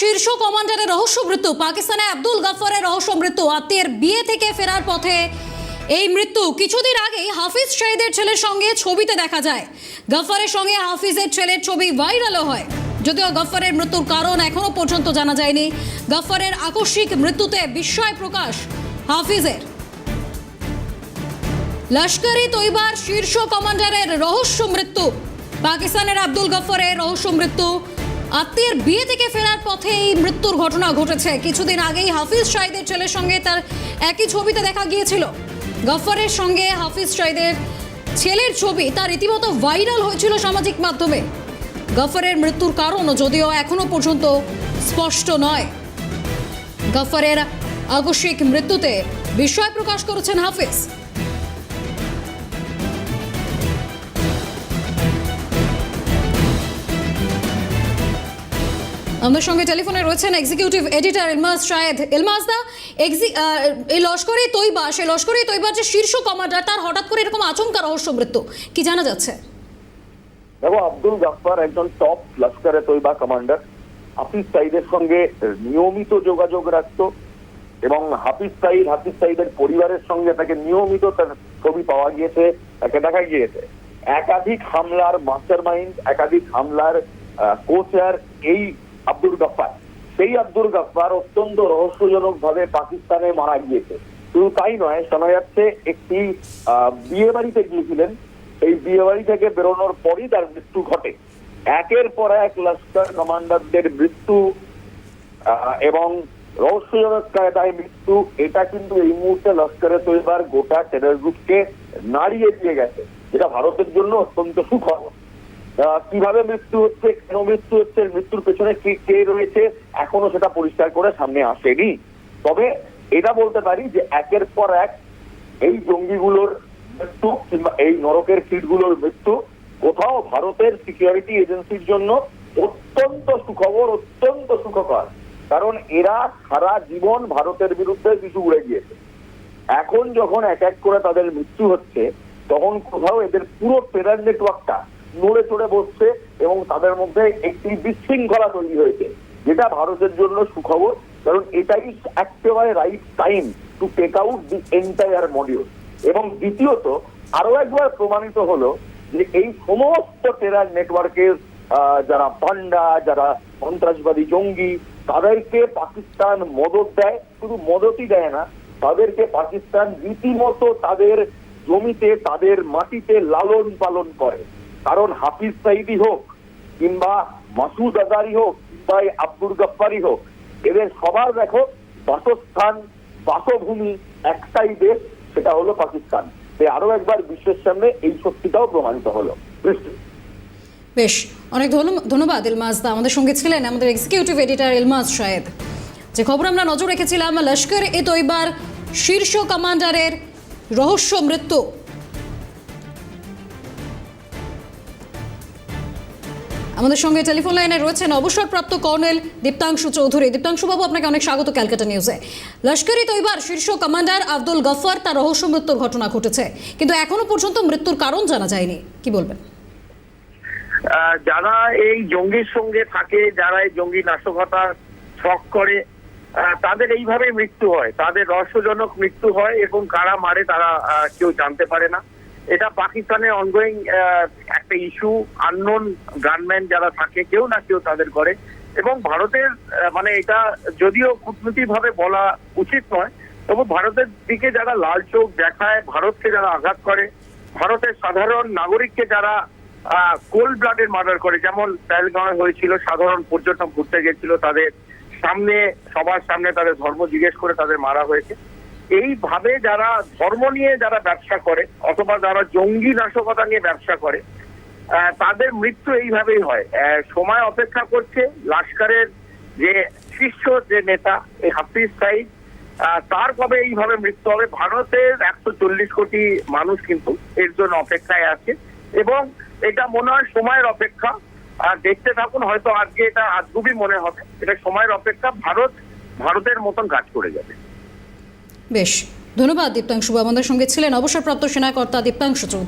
শীর্ষ কমান্ডারের রহস্য মৃত্যু, পাকিস্তানে আব্দুল গাফারের রহস্য মৃত্যু, আত্মীয়ের বিয়ে থেকে ফেরার পথে এই মৃত্যু। কিছুদিন আগেই হাফিজ শাহিদের ছেলের সঙ্গে ছবিতে দেখা যায়। গাফারের সঙ্গে হাফিজের ছেলের ছবি ভাইরালও হয়। যদিও গফারের মৃত্যুর কারণ এখনও পর্যন্ত জানা যায়নি। গফারের আকস্মিক মৃত্যুতে বিস্ময় প্রকাশ হাফিজের। লস্করি তৈবার শীর্ষ কমান্ডারের রহস্য মৃত্যু, পাকিস্তানের আব্দুল গফরের রহস্য মৃত্যু আত্মীয়ের বিয়ে থেকে ফেরার পথে এই মৃত্যুর ঘটনা ঘটেছে। কিছুদিন আগেই হাফিজ শাহিদের ছেলের সঙ্গে তার একই ছবিতে দেখা গিয়েছিল। গফরের সঙ্গে হাফিজ শাহিদের ছেলের ছবি তার রীতিমতো ভাইরাল হয়েছিল সামাজিক মাধ্যমে। গফরের মৃত্যুর কারণও যদিও এখনও পর্যন্ত স্পষ্ট নয়। গফরের আকস্মিক মৃত্যুতে বিস্ময় প্রকাশ করেছেন হাফিজ। আমাদের সঙ্গে টেলিফোনে রয়েছেন এক্সিকিউটিভ এডিটর ইলমাস শাহেদ ইলমাস দা এই লস্করে তৈবা, সেই লস্করে তৈবার যে শীর্ষ কমান্ডার, তার হঠাৎ করে এরকম আচমকা রহস্য মৃত্যু কি জানা যাচ্ছে? দেখো, আব্দুল গাফফার একজন টপ লস্করে তৈবা কমান্ডার। হাফিজ সাইদের সঙ্গে নিয়মিত যোগাযোগ রাখতো এবং হাফিজ সাইদ, হাফিজ সাইদের পরিবারের সঙ্গে তাকে নিয়মিত তার ছবি পাওয়া গিয়েছে, তাকে দেখা গিয়েছে। একাধিক হামলার মাস্টার মাইন্ড একাধিক হামলার কোচার এই আব্দুল গাফফার। সেই আব্দুল গাফফার অত্যন্ত রহস্যজনক ভাবে পাকিস্তানে মারা গিয়েছে। শুধু তাই নয়, শোনা যাচ্ছে একটি বিয়ে বাড়িতে গিয়েছিলেন। এই বিয়ে বাড়ি থেকে বেরোনোর পরই তার মৃত্যু ঘটে। একের পর এক লস্কর কমান্ডারদের মৃত্যু এবং রহস্যজনক কায়দায় মৃত্যু, এটা কিন্তু এই মুহূর্তে লস্করে তৈবার গোটা টেরর গ্রুপকে নাড়িয়ে দিয়ে গেছে, যেটা ভারতের জন্য অত্যন্ত সুখবর। কীভাবে মৃত্যু হচ্ছে, কেন মৃত্যু হচ্ছে, মৃত্যুর পেছনে কে কে রয়েছে, এখনও সেটা পরিষ্কার করে সামনে আসেনি। তবে এটা বলতে পারি যে একের পর এক এই জঙ্গিগুলোর মৃত্যু কিংবা এই নরকের সিটগুলোর মৃত্যু কোথাও ভারতের সিকিউরিটি এজেন্সির জন্য অত্যন্ত সুখবর, অত্যন্ত সুখকর। কারণ এরা সারা জীবন ভারতের বিরুদ্ধে কিছু উড়ে গিয়েছে। এখন যখন এক এক করে তাদের মৃত্যু হচ্ছে, তখন কোথাও এদের পুরো টেরার নেটওয়ার্কটা নড়ে চড়ে বসছে এবং তাদের মধ্যে একটি বিশৃঙ্খলা তৈরি হয়েছে, যেটা ভারতের জন্য সুখবর, কারণ এটাই একেবারে right time to take out the entire module এবং দ্বিতীয়ত আরও একবার প্রমাণিত হলো যে এই সমস্ত টেরার নেটওয়ার্কের যারা পান্ডা যারা সন্ত্রাসবাদী জঙ্গি, তাদেরকে পাকিস্তান মদত দেয়। শুধু মদতই দেয় না, তাদেরকে পাকিস্তান রীতিমতো তাদের জমিতে, তাদের মাটিতে লালন পালন করে। কারণ হাফিজ সাইদি হোক কিংবা মাসুদ আজারি হোক কিংবা আব্দুল গফ্ফারি হোক, এদের সবার দেখো বাসস্থান, বাসভূমি একটাই দেশ, সেটা হলো পাকিস্তান। তাই আরও একবার বিশ্বের সামনে এই সত্যিটাও প্রমাণিত হলো। বেশ, অনেক ধন্য- ধন্যবাদ ইলমাস দা। আমাদের সঙ্গে ছিলেন আমাদের এক্সিকিউটিভ এডিটর ইলমাস শাহেদ যে খবর আমরা নজর রেখেছিলাম লস্কর এ তৈবার শীর্ষ কমান্ডারের রহস্য মৃত্যু। আমাদের সঙ্গে টেলিফোন লাইনে রয়েছেন অবসরপ্রাপ্ত কর্নেল দীপ্তাংশু চৌধুরী। দীপ্তাংশু বাবু, আপনাকে অনেক স্বাগত ক্যালকাটা নিউজে। লস্করি তৈবার শীর্ষ কমান্ডার আব্দুল গফর, তার রহস্য মৃত্যুর ঘটনা ঘটেছে। কিন্তু এখনও পর্যন্ত মৃত্যুর কারণ জানা যায়নি। কি বলবেন? যারা এই জঙ্গির সঙ্গে থাকে, যারা এই জঙ্গি নাশকতার শখ করে তাদের এইভাবে মৃত্যু হয়। তাদের রহস্যজনক মৃত্যু হয় এবং কারা মারে তারা কেউ জানতে পারে না। এটা পাকিস্তানের অনগোয়িং একটা ইস্যু আননোন গানম্যান যারা থাকে, কেউ না কেউ তাদের করে। এবং ভারতের মানে এটা যদিও কূটনৈতিক ভাবে বলা উচিত নয়, তবু ভারতের দিকে যারা লাল চোখ দেখায়, ভারতকে যারা আঘাত করে, ভারতের সাধারণ নাগরিককে যারা কোল্ড ব্লাডের মার্ডার করে, যেমন পেহেলগাঁওয়ে হয়েছিল, সাধারণ পর্যটক ঘুরতে গেছিল, তাদের সামনে, সবার সামনে তাদের ধর্ম জিজ্ঞেস করে তাদের মারা হয়েছে। এইভাবে যারা ধর্ম নিয়ে যারা ব্যবসা করে, অথবা যারা জঙ্গি নাশকতা নিয়ে ব্যবসা করে তাদের মৃত্যু এইভাবেই হয়। সময় অপেক্ষা করছে। লাস্কারের যে শীর্ষ যে নেতা, এই হাফিজ সাইদ তার কবে এইভাবে মৃত্যু হবে? ভারতের একশো চল্লিশ কোটি মানুষ কিন্তু এর জন্য অপেক্ষায় আছে। এবং এটা মনে হয় সময়ের অপেক্ষা। আর দেখতে থাকুন, হয়তো আজকে এটা আজগুবি মনে হবে। এটা সময়ের অপেক্ষা। ভারত, ভারতের মতন কাজ করে যাবে। বেশ ধন্যবাদ দীপ্তাংশু আমাদের সঙ্গে ছিলেন অবসরপ্রাপ্ত সেনাকর্তা দীপ্তাংশু চৌধুরী।